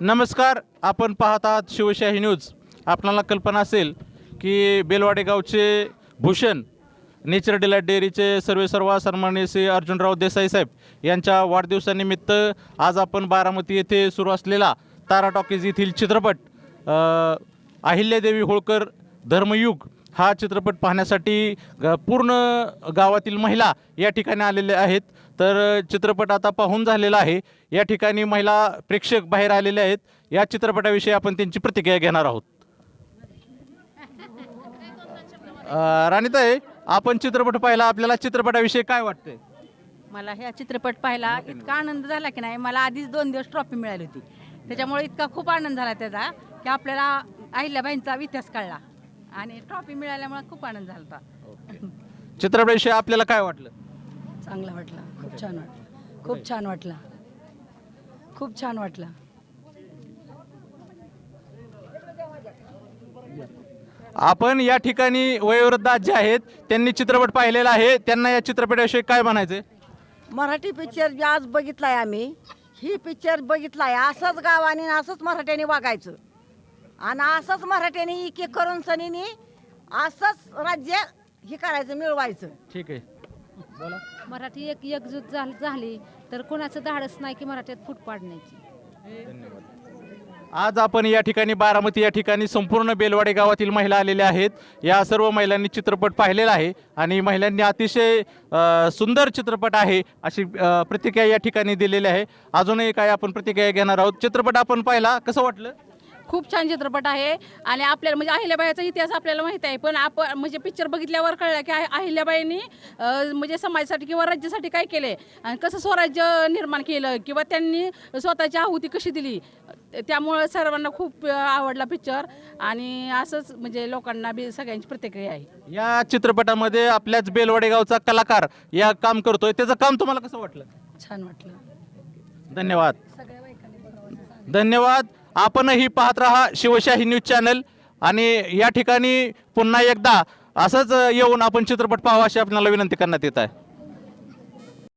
नमस्कार आपण पाहत आहात शिवशाही न्यूज. आपणाला कल्पना असेल की बेलवाडे गावचे भूषण नेचर डिलाईट डेअरीचे सर्वे सर्वा सन्मान्य श्री अर्जुनराव देसाई साहेब यांच्या वाढदिवसानिमित्त आज आपण बारामती येथे सुरू असलेला तारा टॉकीज येथील चित्रपट अहिल्यादेवी होळकर धर्मयुग हा चित्रपट पाहण्यासाठी ग- पूर्ण गावातील महिला या ठिकाणी आलेल्या आहेत. तर चित्रपट आता पाहून झालेला आहे. या ठिकाणी महिला प्रेक्षक बाहेर आलेले आहेत. या चित्रपटाविषयी आपण त्यांची प्रतिक्रिया घेणार आहोत. राणीताई आपण चित्रपट पाहिला. आपल्याला चित्रपटाविषयी काय वाटतंय? मला ह्या चित्रपट पाहिला. इतका आनंद झाला की नाही मला आधीच दोन दिवस ट्रॉफी मिळाली होती. त्याच्यामुळे इतका खूप आनंद झाला त्याचा की आपल्याला अहिल्याबाईंचा इतिहास कळला. आणि ट्रॉफी मिळाल्यामुळे खूप आनंद झाला होता. चित्रपटाविषयी आपल्याला काय वाटलं? चांगला वाटला. खूप छान वाटला. खूप छान वाटला. खूप छान वाटला. आपण या ठिकाणी वयोवृद्ध जे आहेत. त्यांनी चित्रपट पाहिलेला आहे. त्यांना या चित्रपटाविषयी काय म्हणायचंय? मराठी पिक्चर जे आज बघितलाय आम्ही. ही पिक्चर बघितलाय. असंच गावाने आणि असंच मराठ्याने वागायचं. आणि असंच मराठ्याने एक एक करून सनीने असंच राज्य हे करायचं मिळवायचं. ठीक आहे. मराठी एक एकजूट झाल- झाली तर कोणाचं धाडस नाही की मराठीत फूट पाडण्याची. आज आपण या ठिकाणी बारामती या ठिकाणी संपूर्ण बेलवाडे गावातील महिला आलेल्या आहेत. या सर्व महिलांनी चित्रपट पाहिलेला आहे आणि महिलांनी अतिशय अ, सुंदर चित्रपट आहे अशी अ, प्रतिक्रिया या ठिकाणी दिलेली आहे. अजूनही काय आपण प्रतिक्रिया घेणार आहोत? चित्रपट आपण पाहिला. कसं वाटलं? खूप छान चित्रपट आहे. आणि आपल्याला म्हणजे अहिल्याबाईचा इतिहास आपल्याला माहीत आहे. पण आपण म्हणजे पिक्चर बघितल्यावर कळलं की अहि- अहिल्याबाईंनी म्हणजे समाजासाठी किंवा राज्यासाठी काय केले आणि कसं स्वराज्य निर्माण केलं? किंवा त्यांनी स्वतःची आहुती कशी दिली? त्यामुळं सर्वांना खूप आवडला पिक्चर आणि असंच म्हणजे लोकांना बी सगळ्यांची प्रतिक्रिया आहे. या चित्रपटामध्ये आपल्याच बेलवाडे गावचा कलाकार या काम करतोय. त्याचं काम तुम्हाला कसं वाटलं? छान वाटलं. धन्यवाद. धन्यवाद. आपणही पाहत राहा शिवशाही न्यूज चॅनल. आणि या ठिकाणी पुन्हा एकदा असंच येऊन आपण चित्रपट पाहावा अशी आपल्याला विनंती करण्यात येत आहे.